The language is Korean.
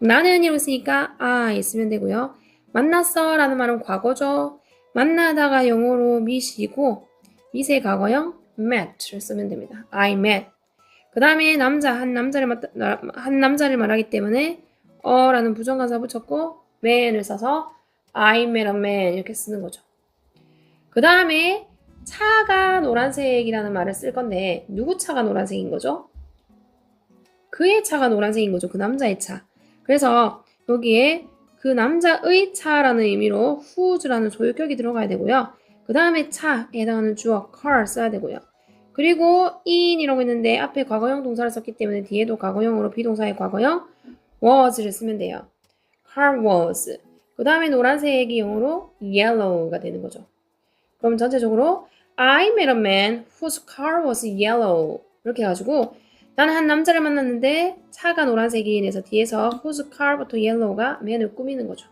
나는 이러고 있으니까 I 쓰면 되고요. 만났어 라는 말은 과거죠. 만나다가 영어로 meet이고 meet의 과거형 met를 쓰면 됩니다. I met. 그 다음에 남자 한 남자를 말- 한 남자를 말하기 때문에 어라는 부정관사 붙였고 man을 써서 I met a man 이렇게 쓰는 거죠. 그 다음에 차가 노란색이라는 말을 쓸 건데 누구 차가 노란색인 거죠? 그의 차가 노란색인 거죠. 그 남자의 차. 그래서 여기에 그 남자의 차라는 의미로 whose라는 소유격이 들어가야 되고요. 그 다음에 차에 해당하는 주어 car 써야 되고요. 그리고 in이라고 했는데 앞에 과거형 동사를 썼기 때문에 뒤에도 과거형으로 비동사의 과거형 was를 쓰면 돼요. car was. 그 다음에 노란색이 영어로 yellow가 되는 거죠. 그럼 전체적으로 I met a man whose car was yellow 이렇게 해가지고 나는 한 남자를 만났는데 차가 노란색이 돼서 뒤에서 whose car부터 yellow가 man을 꾸미는 거죠.